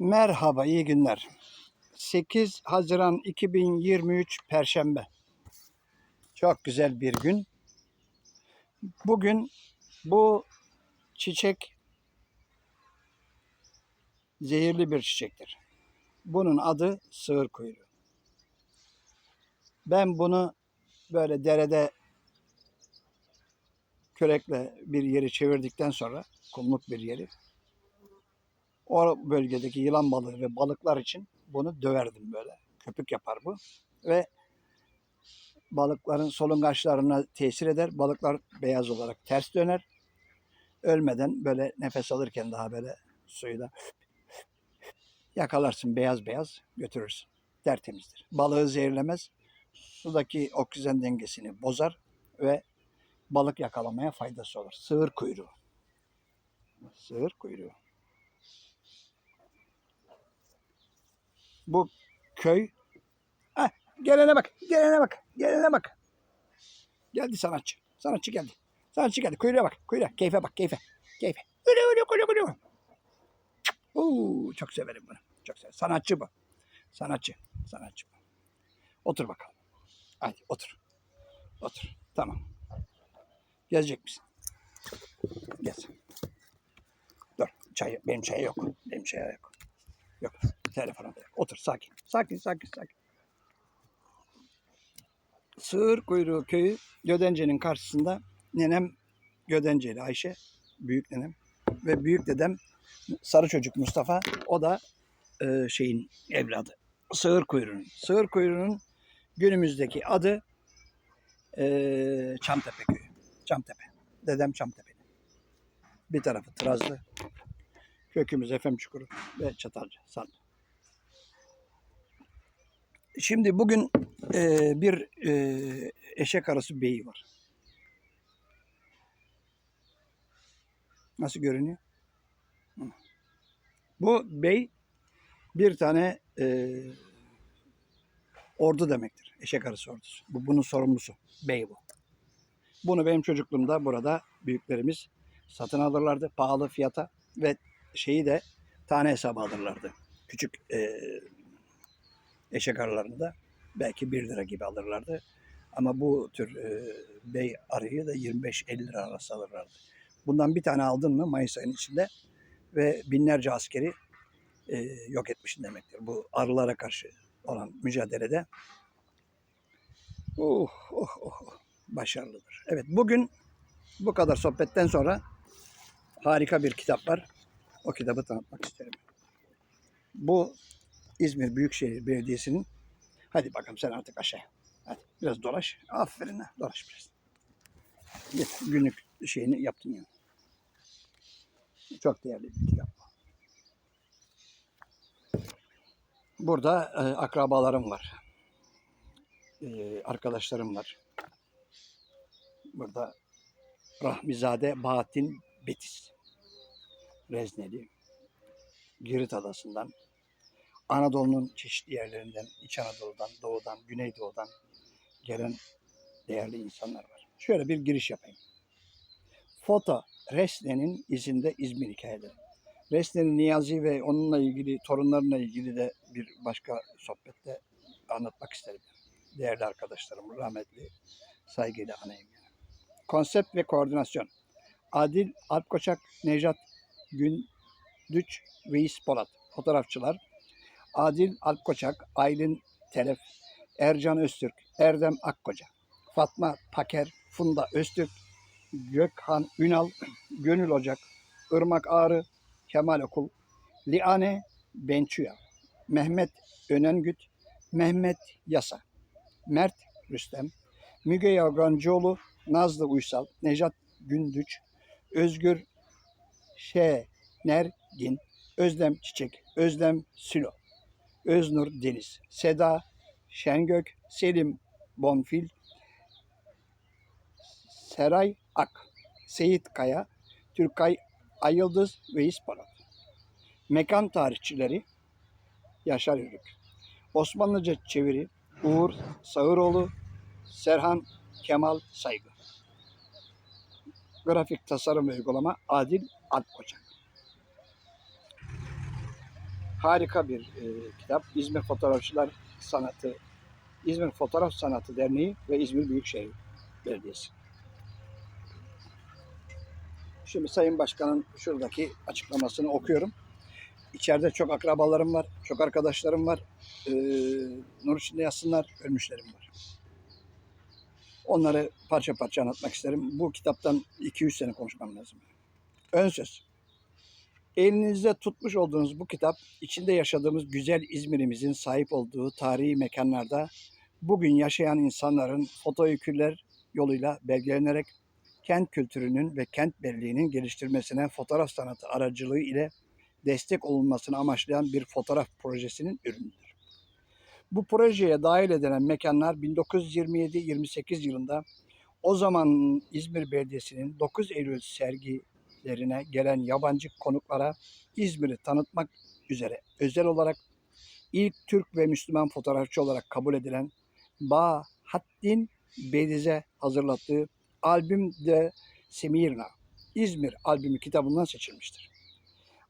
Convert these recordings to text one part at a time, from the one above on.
Merhaba, iyi günler. 8 Haziran 2023 Perşembe. Çok güzel bir gün. Bugün bu çiçek zehirli bir çiçektir. Bunun adı sığır kuyruğu. Ben bunu böyle derede kürekle bir yeri çevirdikten sonra kumluk bir yeri o bölgedeki yılan balığı ve balıklar için bunu döverdim böyle. Köpük yapar bu. Ve balıkların solungaçlarına tesir eder. Balıklar beyaz olarak ters döner. Ölmeden böyle nefes alırken daha böyle suyu da yakalarsın beyaz beyaz götürürsün. Tertemizdir. Balığı zehirlemez. Sudaki oksijen dengesini bozar ve balık yakalamaya faydası olur. Sığır kuyruğu. Sığır kuyruğu. Bu köy. Heh, gelene bak, gelene bak, gelene bak. Geldi sanatçı. Sanatçı geldi. Sanatçı geldi. Kuyruğa bak, kuyruğa. Keyfe bak, keyfe. Keyfe. Öyle öyle öyle öyle. Oo, çok severim bunu. Çok severim. Sanatçı bu. Sanatçı. Sanatçı bu. Otur bakalım. Hadi otur. Otur. Tamam. Gezecek misin? Gez. Dur. Çay, benim çaya yok. Benim çaya yok. Yok. Telefona yok. Otur sakin. Sakin sakin sakin. Sığır Kuyruğu köyü Gödence'nin karşısında nenem Gödenceli Ayşe büyük nenem ve büyük dedem sarı çocuk Mustafa o da e, şeyin evladı. Sığır Kuyruğu'nun. Sığır Kuyruğu'nun günümüzdeki adı e, Çamtepe köyü. Çamtepe. Dedem Çamtepe. Bir tarafı Trazlı, kökümüz Efem Çukuru ve Çatalca. Sandı. Şimdi bugün e, bir e, eşek arası beyi var. Nasıl görünüyor? Bu bey bir tane e, ordu demektir. Eşek arası ordusu. Bu bunun sorumlusu. Bey bu. Bunu benim çocukluğumda burada büyüklerimiz satın alırlardı pahalı fiyata ve şeyi de tane hesabı alırlardı. Küçük e, eşek arılarını da belki 1 lira gibi alırlardı. Ama bu tür e, bey arıyı da 25-50 lira arası alırlardı. Bundan bir tane aldın mı Mayıs ayının içinde ve binlerce askeri e, yok etmişsin demektir. Bu arılara karşı olan mücadelede oh, oh, oh, başarılıdır. Evet bugün bu kadar sohbetten sonra harika bir kitap var. O kitabı tanıtmak isterim. Bu İzmir Büyükşehir Belediyesi'nin hadi bakalım sen artık aşağı. Hadi biraz dolaş. Aferin. Dolaş biraz. Git günlük şeyini yaptın ya. Çok değerli bir kitap. Burada e, akrabalarım var. E, arkadaşlarım var. Burada Rahmizade Bahattin Betis. Rezneli. Girit Adası'ndan Anadolu'nun çeşitli yerlerinden, İç Anadolu'dan, Doğu'dan, Güneydoğu'dan gelen değerli insanlar var. Şöyle bir giriş yapayım. Foto Resne'nin izinde İzmir hikayeleri. Resne'nin Niyazi ve onunla ilgili, torunlarına ilgili de bir başka sohbette anlatmak isterim. Değerli arkadaşlarım, rahmetli, saygıyla anayım. Yani. Konsept ve koordinasyon. Adil Alpkoçak, Nejat Gündüç, Veys Polat. Fotoğrafçılar Adil Alpkoçak, Aylin Telef, Ercan Öztürk, Erdem Akkoca, Fatma Paker, Funda Öztürk, Gökhan Ünal, Gönül Ocak, Irmak Ağrı, Kemal Okul, Liane Bençuya, Mehmet Önengüt, Mehmet Yasa, Mert Rüstem, Müge Yagancıoğlu, Nazlı Uysal, Nejat Gündüç, Özgür Şenergin, Özlem Çiçek, Özlem Sülo, Öznur Deniz, Seda Şengök, Selim Bonfil, Seray Ak, Seyit Kaya, Türkay Ayıldız ve İsparat. Mekan tarihçileri Yaşar Ürük. Osmanlıca çeviri Uğur Sağıroğlu, Serhan Kemal Saygı. Grafik tasarım ve uygulama Adil Alpkoçak. Harika bir e, kitap. İzmir Fotoğrafçılar Sanatı, İzmir Fotoğraf Sanatı Derneği ve İzmir Büyükşehir Belediyesi. Şimdi Sayın Başkan'ın şuradaki açıklamasını okuyorum. İçeride çok akrabalarım var, çok arkadaşlarım var. Ee, nur içinde yatsınlar, ölmüşlerim var. Onları parça parça anlatmak isterim. Bu kitaptan 2-3 sene konuşmam lazım. Ön söz. Elinizde tutmuş olduğunuz bu kitap, içinde yaşadığımız güzel İzmir'imizin sahip olduğu tarihi mekanlarda bugün yaşayan insanların fotoöyküler yoluyla belgelenerek kent kültürünün ve kent belleğinin geliştirmesine fotoğraf sanatı aracılığı ile destek olunmasını amaçlayan bir fotoğraf projesinin ürünüdür. Bu projeye dahil edilen mekanlar 1927-28 yılında o zaman İzmir Belediyesi'nin 9 Eylül sergilerine gelen yabancı konuklara İzmir'i tanıtmak üzere özel olarak ilk Türk ve Müslüman fotoğrafçı olarak kabul edilen Bahattin Bediz'e hazırlattığı Albüm de Semirna İzmir albümü kitabından seçilmiştir.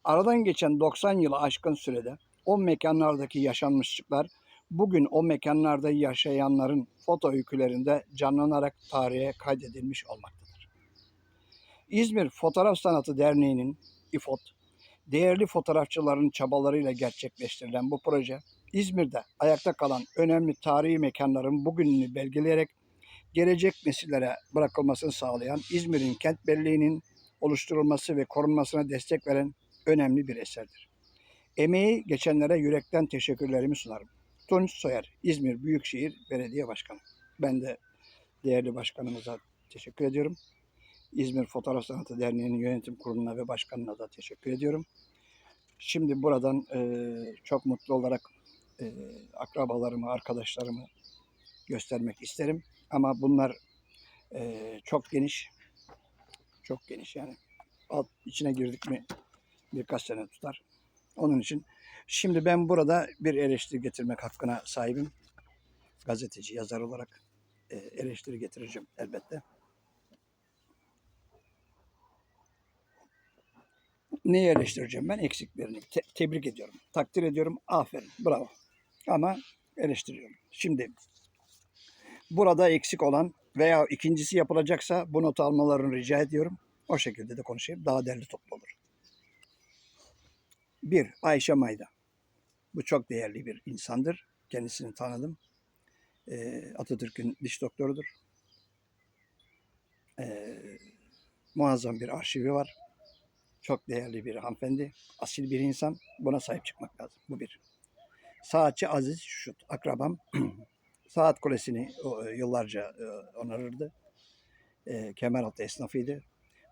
Aradan geçen 90 yılı aşkın sürede o mekanlardaki yaşanmışlıklar bugün o mekanlarda yaşayanların foto öykülerinde canlanarak tarihe kaydedilmiş olmaktadır. İzmir Fotoğraf Sanatı Derneği'nin İFOT, değerli fotoğrafçıların çabalarıyla gerçekleştirilen bu proje, İzmir'de ayakta kalan önemli tarihi mekanların bugününü belgeleyerek gelecek nesillere bırakılmasını sağlayan İzmir'in kent belleğinin oluşturulması ve korunmasına destek veren önemli bir eserdir. Emeği geçenlere yürekten teşekkürlerimi sunarım. Tunç Soyer, İzmir Büyükşehir Belediye Başkanı. Ben de değerli başkanımıza teşekkür ediyorum. İzmir Fotoğraf Sanatı Derneği'nin yönetim kuruluna ve başkanına da teşekkür ediyorum. Şimdi buradan e, çok mutlu olarak e, akrabalarımı, arkadaşlarımı göstermek isterim. Ama bunlar e, çok geniş. Çok geniş yani. Alt içine girdik mi birkaç sene tutar. Onun için şimdi ben burada bir eleştiri getirmek hakkına sahibim. Gazeteci, yazar olarak e, eleştiri getireceğim elbette. Neyi eleştireceğim ben? Eksiklerini. Te- tebrik ediyorum. Takdir ediyorum. Aferin. Bravo. Ama eleştiriyorum. Şimdi burada eksik olan veya ikincisi yapılacaksa bu notu almalarını rica ediyorum. O şekilde de konuşayım. Daha derli toplu olur. Bir, Ayşe Mayda. Bu çok değerli bir insandır. Kendisini tanıdım. Ee, Atatürk'ün diş doktorudur. Ee, muazzam bir arşivi var. Çok değerli bir hanımefendi. Asil bir insan. Buna sahip çıkmak lazım. Bu bir. Saatçi Aziz Şut, akrabam. Saat Kulesi'ni e, yıllarca e, onarırdı. E, Kemeraltı esnafıydı.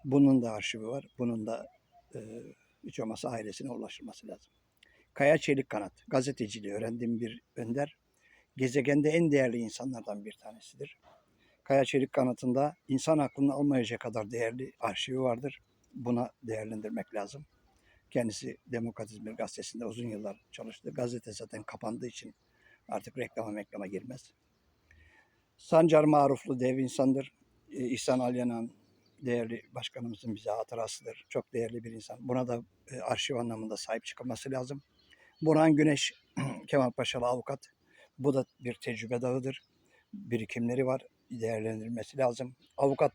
Bunun da arşivi var. Bunun da e, hiç olmazsa ailesine ulaşılması lazım. Kaya Çelik Kanat, gazeteciliği öğrendiğim bir önder. Gezegende en değerli insanlardan bir tanesidir. Kaya Çelik Kanat'ında insan aklını almayacak kadar değerli arşivi vardır. Buna değerlendirmek lazım. Kendisi Demokrat İzmir Gazetesi'nde uzun yıllar çalıştı. Gazete zaten kapandığı için artık reklama meklama girmez. Sancar Maruflu dev insandır. Ee, İhsan Alyanan değerli başkanımızın bize hatırasıdır. Çok değerli bir insan. Buna da e, arşiv anlamında sahip çıkılması lazım. Burhan Güneş, Kemal Paşalı avukat. Bu da bir tecrübe dağıdır. Birikimleri var. Değerlendirilmesi lazım. Avukat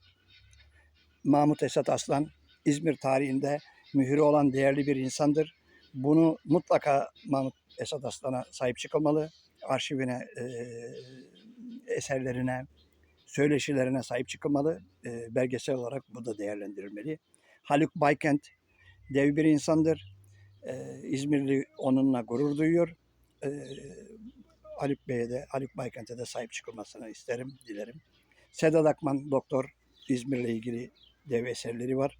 Mahmut Esat Aslan, İzmir tarihinde mühürü olan değerli bir insandır. Bunu mutlaka Mahmut Esat Aslan'a sahip çıkılmalı. Arşivine, e, eserlerine, söyleşilerine sahip çıkılmalı. E, belgesel olarak bu da değerlendirilmeli. Haluk Baykent dev bir insandır. E, İzmirli onunla gurur duyuyor. E, Haluk Bey'e de, Haluk Baykent'e de sahip çıkılmasını isterim, dilerim. Sedat Akman doktor, İzmir'le ilgili dev eserleri var.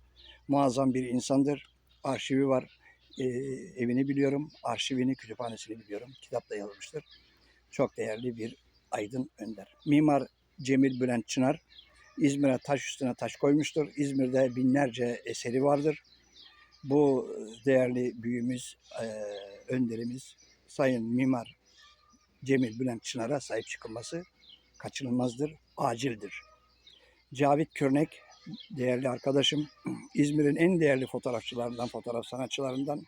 Muazzam bir insandır. Arşivi var. E, evini biliyorum. Arşivini, kütüphanesini biliyorum. Kitapta yazılmıştır. Çok değerli bir aydın önder. Mimar Cemil Bülent Çınar İzmir'e taş üstüne taş koymuştur. İzmir'de binlerce eseri vardır. Bu değerli büyüğümüz, e, önderimiz Sayın Mimar Cemil Bülent Çınar'a sahip çıkılması kaçınılmazdır, acildir. Cavit Körnek, değerli arkadaşım, İzmir'in en değerli fotoğrafçılarından, fotoğraf sanatçılarından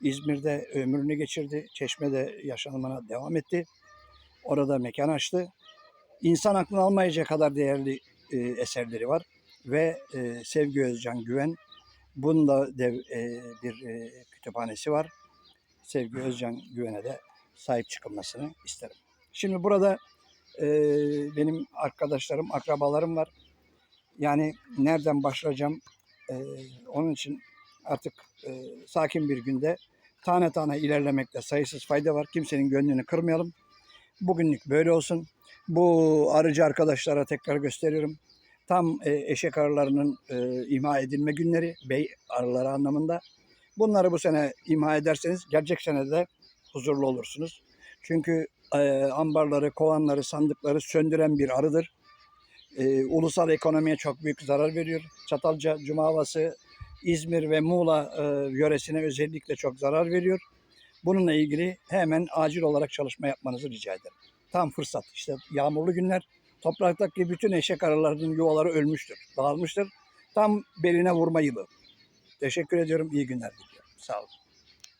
İzmir'de ömrünü geçirdi. Çeşme'de yaşamına devam etti. Orada mekan açtı. İnsan aklını almayacak kadar değerli e, eserleri var. Ve e, Sevgi Özcan Güven bunun da dev, e, bir e, kütüphanesi var. Sevgi Özcan Güven'e de sahip çıkılmasını isterim. Şimdi burada e, benim arkadaşlarım, akrabalarım var. Yani nereden başlayacağım? E, onun için artık e, sakin bir günde tane tane ilerlemekte sayısız fayda var. Kimsenin gönlünü kırmayalım. Bugünlük böyle olsun. Bu arıcı arkadaşlara tekrar gösteriyorum. Tam e, eşek arılarının e, imha edilme günleri, bey arıları anlamında. Bunları bu sene imha ederseniz gelecek sene de huzurlu olursunuz. Çünkü e, ambarları, kovanları, sandıkları söndüren bir arıdır. E, ulusal ekonomiye çok büyük zarar veriyor. Çatalca, Cumavası, İzmir ve Muğla e, yöresine özellikle çok zarar veriyor. Bununla ilgili hemen acil olarak çalışma yapmanızı rica ederim. Tam fırsat. İşte yağmurlu günler. Topraktaki bütün eşek arılarının yuvaları ölmüştür, dağılmıştır. Tam beline vurma yılı. Teşekkür ediyorum. İyi günler diliyorum. Sağ olun.